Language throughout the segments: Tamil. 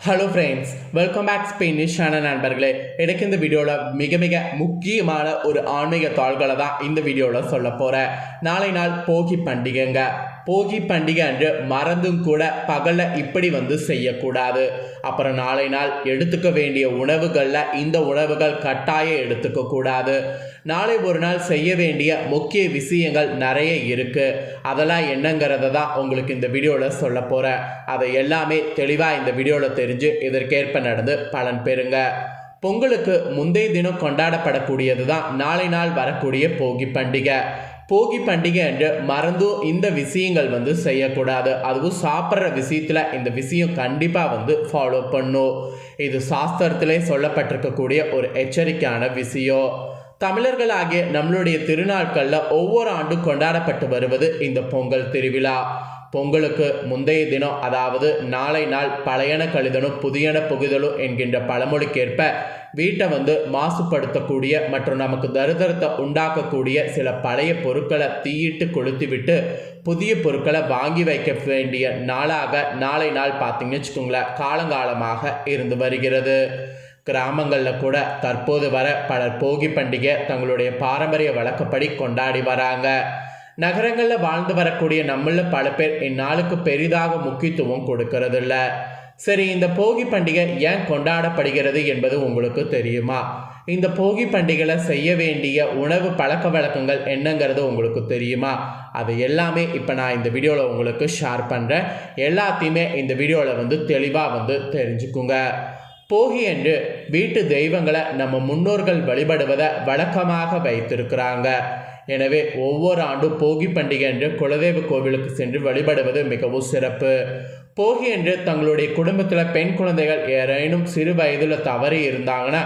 ஹலோ ஃப்ரெண்ட்ஸ் வெல்கம் பேக் ஸ்பெயினிஷான நண்பர்களே. எனக்கு இந்த வீடியோவில் மிக மிக முக்கியமான ஒரு ஆன்மீக தாள்களை தான் இந்த வீடியோவில் சொல்ல போகிறேன் நாளை நாள் போகி பண்டிகைங்க. போகி பண்டிகை அன்று மறந்தும் கூட பகலில் இப்படி வந்து செய்யக்கூடாது. அப்புறம் நாளை நாள் எடுத்துக்க வேண்டிய உணவுகளில் இந்த உணவுகள் கட்டாயம் எடுத்துக்க கூடாது. நாளை ஒரு நாள் செய்ய வேண்டிய முக்கிய விஷயங்கள் நிறைய இருக்குது அதெல்லாம் என்னங்கிறத தான் உங்களுக்கு இந்த வீடியோவில் சொல்ல போகிறேன் அதை எல்லாமே தெளிவாக இந்த வீடியோவில் தெரிஞ்சு இதற்கேற்ப நடந்து பலன் பெறுங்க. பொங்கலுக்கு முந்தைய தினம் கொண்டாடப்படக்கூடியது தான் நாளை நாள் வரக்கூடிய போகி பண்டிகை. போகி பண்டிகை என்று மறந்தும் இந்த விஷயங்கள் வந்து செய்யக்கூடாது. அதுவும் சாப்பிட்ற விஷயத்தில் இந்த விஷயம் கண்டிப்பாக வந்து ஃபாலோ பண்ணும். இது சாஸ்திரத்திலே சொல்லப்பட்டிருக்கக்கூடிய ஒரு எச்சரிக்கையான விஷயம். தமிழர்களாகிய நம்மளுடைய திருநாட்களில் ஒவ்வொரு ஆண்டும் கொண்டாடப்பட்டு வருவது இந்த பொங்கல் திருவிழா. பொங்கலுக்கு முந்தைய தினம் அதாவது நாளை நாள் பழையன கழிதலும் புதியன புகுதலும் என்கின்ற பழமொழிக்கேற்ப வீட்டை வந்து மாசுபடுத்தக்கூடிய மற்றும் நமக்கு தருதரத்தை உண்டாக்கக்கூடிய சில பழைய பொருட்களை தீயிட்டு கொளுத்தி விட்டு புதிய பொருட்களை வாங்கி வைக்க வேண்டிய நாளாக நாளை நாள் பார்த்தீங்கன்னு வச்சுக்கோங்களேன் காலங்காலமாக இருந்து வருகிறது. கிராமங்களில் கூட தற்போது வர பலர் போகி பண்டிகை தங்களுடைய பாரம்பரிய வழக்கப்படி கொண்டாடி வராங்க. நகரங்களில் வாழ்ந்து வரக்கூடிய நம்மள பல பேர் இந்நாளுக்கு பெரிதாக முக்கியத்துவம் கொடுக்கறதில்ல. சரி இந்த போகி பண்டிகை ஏன் கொண்டாடப்படுகிறது என்பது உங்களுக்கு தெரியுமா? இந்த போகி பண்டிகையில் செய்ய வேண்டிய உணவு பழக்க வழக்கங்கள் என்னங்கிறது உங்களுக்கு தெரியுமா? அது எல்லாமே இப்போ நான் இந்த வீடியோவில் உங்களுக்கு ஷேர் பண்ணுறேன் எல்லாத்தையுமே இந்த வீடியோவில் வந்து தெளிவாக வந்து தெரிஞ்சுக்குங்க. போகி என்று வீட்டு தெய்வங்களை நம்ம முன்னோர்கள் வழிபடுவதை வழக்கமாக வைத்திருக்கிறாங்க. எனவே ஒவ்வொரு ஆண்டும் போகி பண்டிகை என்று குலதெய்வ கோவிலுக்கு சென்று வழிபடுவது மிகவும் சிறப்பு. போகி என்று தங்களுடைய குடும்பத்தில் பெண் குழந்தைகள் யாரேனும் சிறு வயதில் தவறி இருந்தாங்கன்னா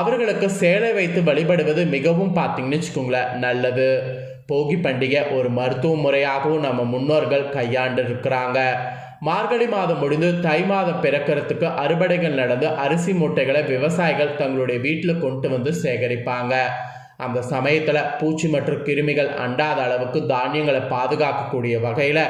அவர்களுக்கு சேலை வைத்து வழிபடுவது மிகவும் பார்த்தீங்கன்னு வச்சுக்கோங்களேன் நல்லது. போகி பண்டிகை ஒரு மருத்துவ முறையாகவும் நம்ம முன்னோர்கள் கையாண்டு இருக்கிறாங்க மார்கழி மாதம் முடிந்து தை மாதம் பிறக்கிறதுக்கு அறுவடைகள் நடந்து அரிசி மூட்டைகளை விவசாயிகள் தங்களுடைய வீட்டில் கொண்டு வந்து சேகரிப்பாங்க. அந்த சமயத்தில் பூச்சி மற்றும் கிருமிகள் அண்டாத அளவுக்கு தானியங்களை பாதுகாக்கக்கூடிய வகையில்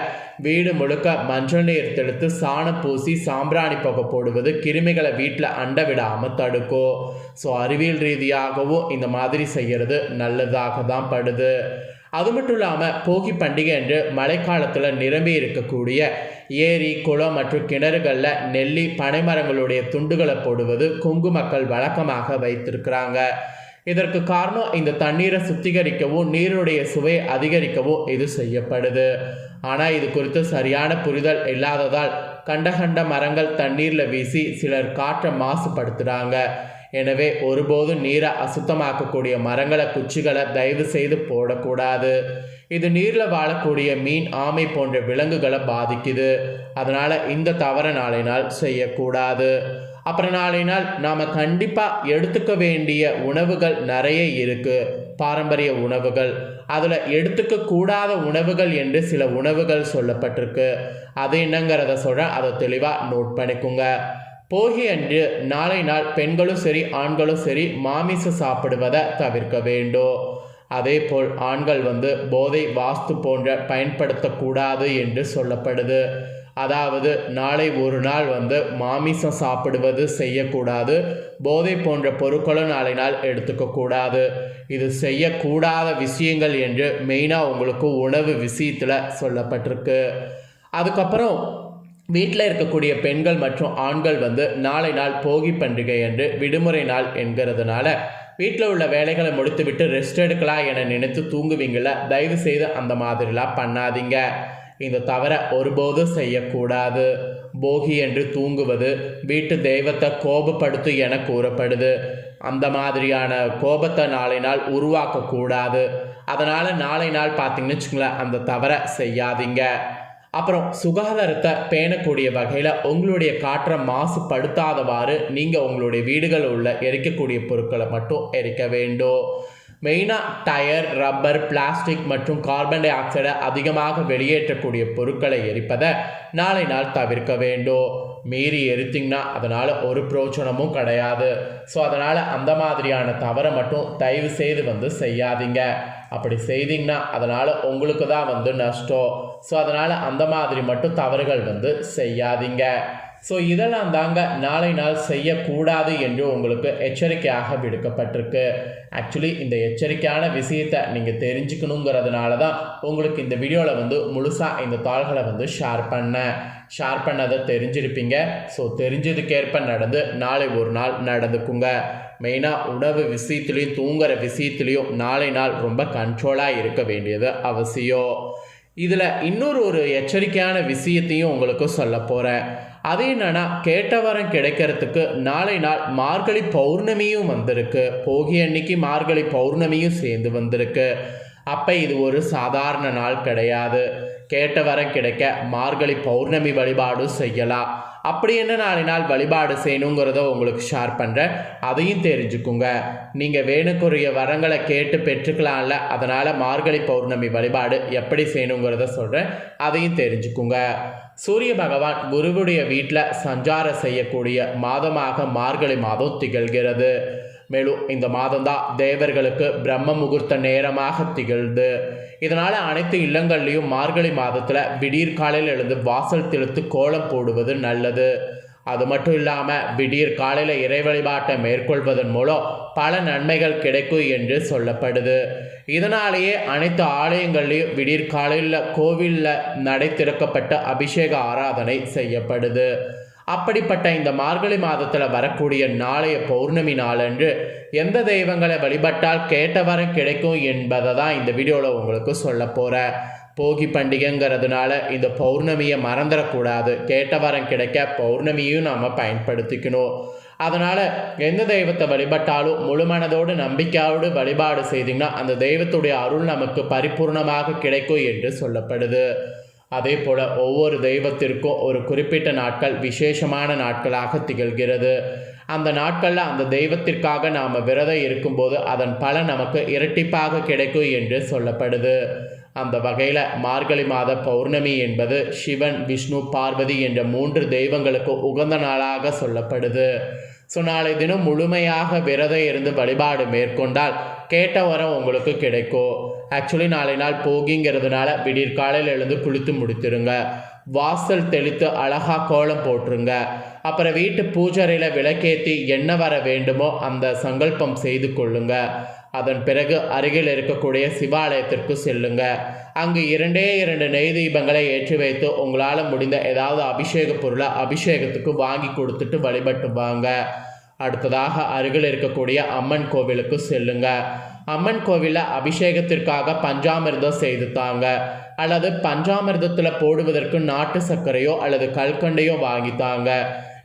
வீடு முழுக்க மஞ்சள் நீர் தெளித்து சாணம் பூசி சாம்பிராணி புகை போடுவது கிருமிகளை வீட்டில் அண்ட விடாமல் தடுக்கும். ஸோ அறிவியல் ரீதியாகவும் இந்த மாதிரி செய்கிறது நல்லதாக தான் படுது. அது மட்டும் இல்லாமல் போகி பண்டிகை என்று மழைக்காலத்தில் நிரம்பி இருக்கக்கூடிய ஏரி குளம் மற்றும் கிணறுகளில் நெல்லி பனைமரங்களுடைய துண்டுகளை போடுவது கொங்கு மக்கள் வழக்கமாக வைத்திருக்கிறாங்க. இதற்கு காரணம் இந்த தண்ணீரை சுத்திகரிக்கவும் நீருடைய சுவை அதிகரிக்கவும் இது செய்யப்படுது. ஆனால் இது குறித்து சரியான புரிதல் இல்லாததால் கண்ட கண்ட மரங்கள் தண்ணீரில் வீசி சிலர் காற்றை மாசுபடுத்துகிறாங்க எனவே ஒருபோதும் நீரை அசுத்தமாக்கக்கூடிய மரங்களை குச்சிகளை தயவு செய்து போடக்கூடாது. இது நீரில் வாழக்கூடிய மீன் ஆமை போன்ற விலங்குகளை பாதிக்குது. அதனால் இந்த தவற நாளினால் செய்யக்கூடாது. அப்புறம் நாளை நாள் நாம் கண்டிப்பாக எடுத்துக்க வேண்டிய உணவுகள் நிறைய இருக்குது பாரம்பரிய உணவுகள். அதில் எடுத்துக்கக்கூடாத உணவுகள் என்று சில உணவுகள் சொல்லப்பட்டிருக்கு. அது என்னங்கிறத சொல்கிறேன் அதை தெளிவாக நோட் பண்ணிக்கோங்க. போகி அன்று நாளை நாள் பெண்களும் சரி ஆண்களும் சரி மாமிசம் சாப்பிடுவதை தவிர்க்க வேண்டும். அதே போல் ஆண்கள் வந்து போதை வாஸ்து போன்ற பயன்படுத்தக்கூடாது என்று சொல்லப்படுது. அதாவது நாளை ஒரு நாள் வந்து மாமிசம் சாப்பிடுவது செய்யக்கூடாது. போதை போன்ற பொருட்களும் நாளை நாள் எடுத்துக்கக்கூடாது இது செய்யக்கூடாத விஷயங்கள் என்று மெயினாக உங்களுக்கு உணவு விஷயத்தில் சொல்லப்பட்டிருக்கு. அதுக்கப்புறம் வீட்டில் இருக்கக்கூடிய பெண்கள் மற்றும் ஆண்கள் வந்து நாளை நாள் போகி பண்டிகை என்று விடுமுறை நாள் என்கிறதுனால வீட்டில் உள்ள வேலைகளை முடித்துவிட்டு ரெஸ்ட் எடுக்கலாம் என நினைத்து தூங்குவீங்கள தயவு செய்து அந்த மாதிரிலாம் பண்ணாதீங்க. இந்த தவற ஒருபோதும் செய்யக்கூடாது. போகி என்று தூங்குவது வீட்டு தெய்வத்தை கோபப்படுத்து என கூறப்படுது. அந்த மாதிரியான கோபத்தை நாளை நாள் உருவாக்கக்கூடாது. அதனால் நாளை நாள் பார்த்தீங்கன்னு வச்சுங்களேன் அந்த தவறை செய்யாதீங்க. அப்புறம் சுகாதாரத்தை பேணக்கூடிய வகையில் உங்களுடைய காற்றை மாசுபடுத்தாதவாறு நீங்கள் உங்களுடைய வீடுகளில் உள்ள எரிக்கக்கூடிய பொருட்களை மட்டும் எரிக்க வேண்டும். மெயினாக டயர் ரப்பர் பிளாஸ்டிக் மற்றும் கார்பன் டை ஆக்சைடை அதிகமாக வெளியேற்றக்கூடிய பொருட்களை எரிப்பதை நாளை நாள் தவிர்க்க வேண்டும். மீறி எரித்திங்கன்னா அதனால் ஒரு பிரோச்சனமும் கிடையாது. ஸோ அதனால் அந்த மாதிரியான தவறை மட்டும் தயவு செய்து வந்து செய்யாதீங்க. அப்படி செய்தீங்கன்னா அதனால் உங்களுக்கு தான் வந்து நஷ்டம். ஸோ அதனால் அந்த மாதிரி மட்டும் தவறுகள் வந்து செய்யாதீங்க. ஸோ இதெல்லாம் தாங்க நாளை நாள் செய்யக்கூடாது என்று உங்களுக்கு எச்சரிக்கையாக விடுக்கப்பட்டிருக்கு. ஆக்சுவலி இந்த எச்சரிக்கையான விஷயத்தை நீங்கள் தெரிஞ்சுக்கணுங்கிறதுனால தான் உங்களுக்கு இந்த வீடியோவில் வந்து முழுசாக இந்த தாள்களை வந்து ஷேர் பண்ணேன். ஷேர் பண்ணதை தெரிஞ்சிருப்பீங்க. ஸோ தெரிஞ்சதுக்கேற்ப நடந்து நாளை ஒரு நாள் நடந்துக்குங்க. மெயினாக உணவு விஷயத்துலேயும் தூங்குற விஷயத்துலேயும் நாளை நாள் ரொம்ப கண்ட்ரோலாக இருக்க வேண்டியது அவசியம். இதில் இன்னொரு ஒரு எச்சரிக்கையான விஷயத்தையும் உங்களுக்கு சொல்ல போகிறேன் அது என்னன்னா கேட்டவரம் கிடைக்கிறதுக்கு நாளை நாள் மார்கழி பௌர்ணமியும் வந்திருக்கு. போகி அன்னைக்கு மார்கழி பௌர்ணமியும் சேர்ந்து வந்திருக்கு. அப்போ இது ஒரு சாதாரண நாள் கிடையாது. கேட்டவரம் கிடைக்க மார்கழி பௌர்ணமி வழிபாடும் செய்யலாம். அப்படி என்ன நாளை நாள் வழிபாடு செய்யணுங்கிறத உங்களுக்கு ஷேர் பண்ணுறேன் அதையும் தெரிஞ்சுக்குங்க. நீங்கள் வேணுக்குரிய வரங்களை கேட்டு பெற்றுக்கலாம்ல அதனால் மார்கழி பௌர்ணமி வழிபாடு எப்படி செய்யணுங்கிறத சொல்கிறேன் அதையும் தெரிஞ்சுக்குங்க. சூரிய பகவான் குருவுடைய வீட்டில் சஞ்சாரம் செய்யக்கூடிய மாதமாக மார்கழி மாதம் திகழ்கிறது. மேலும் இந்த மாதம்தான் தேவர்களுக்கு பிரம்ம முகூர்த்த நேரமாக திகழ்ந்து. இதனால் அனைத்து இல்லங்கள்லேயும் மார்கழி மாதத்தில் விடியற் காலையில் எழுந்து வாசல் தெளித்து கோலம் போடுவது நல்லது. அது மட்டும் இல்லாமல் விடியற் காலையில் இறை வழிபாட்டை மேற்கொள்வதன் மூலம் பல நன்மைகள் கிடைக்கும் என்று சொல்லப்படுது. இதனாலேயே அனைத்து ஆலயங்கள்லேயும் விடியற் காலையில் கோவிலில் நடை திறக்கப்பட்ட அபிஷேக ஆராதனை செய்யப்படுது. அப்படிப்பட்ட இந்த மார்கழி மாதத்தில் வரக்கூடிய நாளைய பௌர்ணமி நாளன்று எந்த தெய்வங்களை வழிபட்டால் கேட்டவரம் கிடைக்கும் என்பதை தான் இந்த வீடியோவில் உங்களுக்கு சொல்ல போகிறேன் போகி பண்டிகைங்கிறதுனால இந்த பௌர்ணமியை மறந்துடக்கூடாது. கேட்டவரம் கிடைக்க பௌர்ணமியும் நாம் பயன்படுத்திக்கணும். அதனால் எந்த தெய்வத்தை வழிபட்டாலும் முழுமனதோடு நம்பிக்கையோடு வழிபாடு செய்தீங்கன்னா அந்த தெய்வத்துடைய அருள் நமக்கு பரிபூர்ணமாக கிடைக்கும் என்று சொல்லப்படுது. அதே போல் ஒவ்வொரு தெய்வத்திற்கும் ஒரு குறிப்பிட்ட நாட்கள் விசேஷமான நாட்களாக திகழ்கிறது. அந்த நாட்களில் அந்த தெய்வத்திற்காக நாம் விரதம் இருக்கும்போது அதன் பலன் நமக்கு இரட்டிப்பாக கிடைக்கும் என்று சொல்லப்படுது. அந்த வகையில் மார்கழி மாத பௌர்ணமி என்பது சிவன் விஷ்ணு பார்வதி என்ற மூன்று தெய்வங்களுக்கு உகந்த நாளாக சொல்லப்படுது. ஸோ நாளை தினம் முழுமையாக விரதம் இருந்து வழிபாடு மேற்கொண்டால் கேட்ட வரம் உங்களுக்கு கிடைக்கும் ஆக்சுவலி நாளை நாள் போகிங்கிறதுனால விடியற் காலையில் எழுந்து குளித்து முடித்துருங்க. வாசல் தெளித்து அழகா கோலம் போட்டுருங்க. அப்புறம் வீட்டு பூஜரையில் விளக்கேற்றி என்ன வர வேண்டுமோ அந்த சங்கல்பம் செய்து கொள்ளுங்க. அதன் பிறகு அருகில் இருக்கக்கூடிய சிவாலயத்திற்கு செல்லுங்க. அங்கு இரண்டே இரண்டு நெய் தீபங்களை ஏற்றி வைத்து உங்களால் முடிந்த ஏதாவது அபிஷேக பொருளை அபிஷேகத்துக்கு வாங்கி கொடுத்துட்டு வழிபட்டு வாங்க. அடுத்ததாக அருகில் இருக்கக்கூடிய அம்மன் கோவிலுக்கு செல்லுங்க. அம்மன் கோவிலில் அபிஷேகத்திற்காக பஞ்சாமிர்தம் செய்து தாங்க அல்லது பஞ்சாமிர்தத்தில் போடுவதற்கு நாட்டு சர்க்கரையோ அல்லது கல்கண்டையோ வாங்கி தாங்க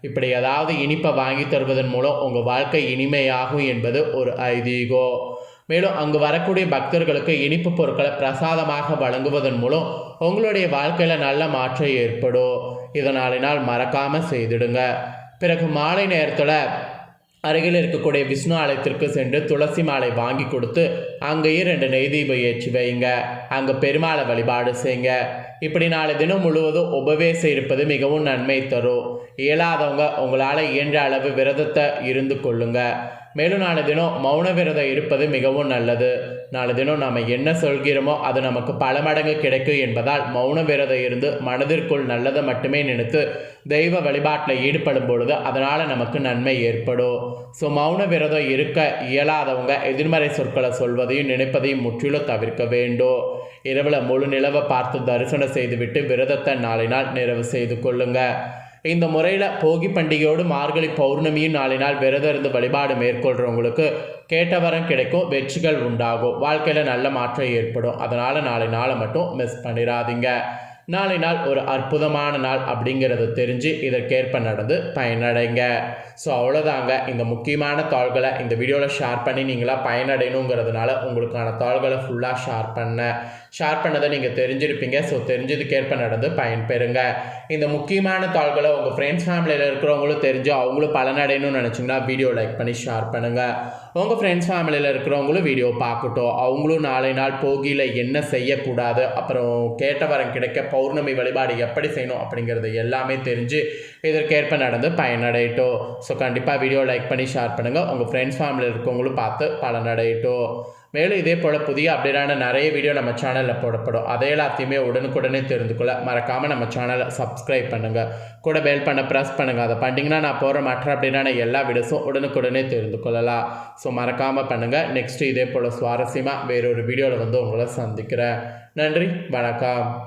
இப்படி ஏதாவது இனிப்பை வாங்கி தருவதன் மூலம் உங்கள் வாழ்க்கை இனிமையாகும் என்பது ஒரு ஐதீகம் மேலும் அங்கு வரக்கூடிய பக்தர்களுக்கு இனிப்பு பொருட்களை பிரசாதமாக வழங்குவதன் மூலம் உங்களுடைய வாழ்க்கையில் நல்ல மாற்றம் ஏற்படும். இதனாலினால் மறக்காமல் செய்திடுங்க. பிறகு மாலை நேரத்தில் அருகில் இருக்கக்கூடிய விஷ்ணு ஆலயத்திற்கு சென்று துளசி மாலை வாங்கி கொடுத்து அங்கேயே ரெண்டு நெய் தீபம் ஏற்றி வைங்க அங்கே பெருமாளை வழிபாடு செய்யுங்க. இப்படி நாலு தினம் முழுவதும் உபவேசம் இருப்பது மிகவும் நன்மை தரும். இயலாதவங்க உங்களால் இயன்ற அளவு விரதத்தை இருந்து கொள்ளுங்க. மேலும் நாலு தினம் மௌன விரதம் இருப்பது மிகவும் நல்லது. நாலு தினம் நாம் என்ன சொல்கிறோமோ அது நமக்கு பல மடங்கு கிடைக்கும் என்பதால் மௌன விரதம் இருந்து மனதிற்குள் நல்லதை மட்டுமே நினைத்து தெய்வ வழிபாட்டில் ஈடுபடும் பொழுது அதனால் நமக்கு நன்மை ஏற்படும். ஸோ மௌன விரதம் இருக்க இயலாதவங்க எதிர்மறை சொற்களை சொல்வதையும் நினைப்பதையும் முற்றிலும் தவிர்க்க வேண்டும். இரவில் முழு நிலவை பார்த்து தரிசனம் செய்துவிட்டு விரதத்தை நாளை நாள் நிறைவு செய்து கொள்ளுங்கள் இந்த முறையில் போகி பண்டிகையோடு மார்கழி பௌர்ணமியும் நாளை நாள் விரதம் இருந்து வழிபாடு மேற்கொள்கிறவங்களுக்கு கேட்டவரம் கிடைக்கும் வெற்றிகள் உண்டாகும். வாழ்க்கையில் நல்ல மாற்றம் ஏற்படும். அதனால் நாளை நாளை மட்டும் மிஸ் பண்ணிடாதீங்க நாளை நாள் ஒரு அற்புதமான நாள் அப்படிங்கிறத தெரிஞ்சு இதற்கேற்ப நடந்து பயனடைங்க. ஸோ அவ்வளோதாங்க இந்த முக்கியமான தாள்களை இந்த வீடியோவில் ஷேர் பண்ணி நீங்களாக பயனடையணுங்கிறதுனால உங்களுக்கான தாள்களை ஃபுல்லாக ஷேர் பண்ணேன் ஷேர் பண்ணதை நீங்கள் தெரிஞ்சிருப்பீங்க. ஸோ தெரிஞ்சதுக்கேற்ப நடந்து பயன்பெறுங்க. இந்த முக்கியமான தாள்களை உங்கள் ஃப்ரெண்ட்ஸ் ஃபேமிலியில் இருக்கிறவங்களும் தெரிஞ்சு அவங்களும் பலனடையணும்னு நினச்சிங்கன்னா வீடியோ லைக் பண்ணி ஷேர் பண்ணுங்கள் உங்கள் ஃப்ரெண்ட்ஸ் ஃபேமிலியில் இருக்கிறவங்களும் வீடியோ பார்க்கட்டும். அவங்களும் நாளை நாள் போகியில் என்ன செய்யக்கூடாது அப்புறம் கேட்ட வரம் கிடைக்க பௌர்ணமி வழிபாடு எப்படி செய்யணும் அப்படிங்கிறது எல்லாமே தெரிஞ்சு இதற்கேற்ப நடந்து பயனடையட்டும். ஸோ கண்டிப்பாக வீடியோ லைக் பண்ணி ஷேர் பண்ணுங்கள் உங்கள் ஃப்ரெண்ட்ஸ் ஃபேமிலியில் இருக்கவங்களும் பார்த்து பலனடையட்டும். மேலும் இதே போல் புதிய அப்டேட்டான நிறைய வீடியோ நம்ம சேனலில் போடப்படும். அதை எல்லாத்தையுமே உடனுக்குடனே தெரிந்து கொள்ள மறக்காமல் நம்ம சேனலை சப்ஸ்கிரைப் பண்ணுங்கள் கூட பெல் பண்ண ப்ரெஸ் பண்ணுங்கள் அதை பண்ணிங்கன்னா நான் போகிற மற்ற அப்டேட்டான எல்லா வீடியோஸும் உடனுக்குடனே தெரிந்து கொள்ளலாம். ஸோ மறக்காமல் பண்ணுங்கள் நெக்ஸ்ட்டு இதே போல் சுவாரஸ்யமாக வேறொரு வீடியோவில் வந்து உங்களை சந்திக்கிறேன். நன்றி. வணக்கம்.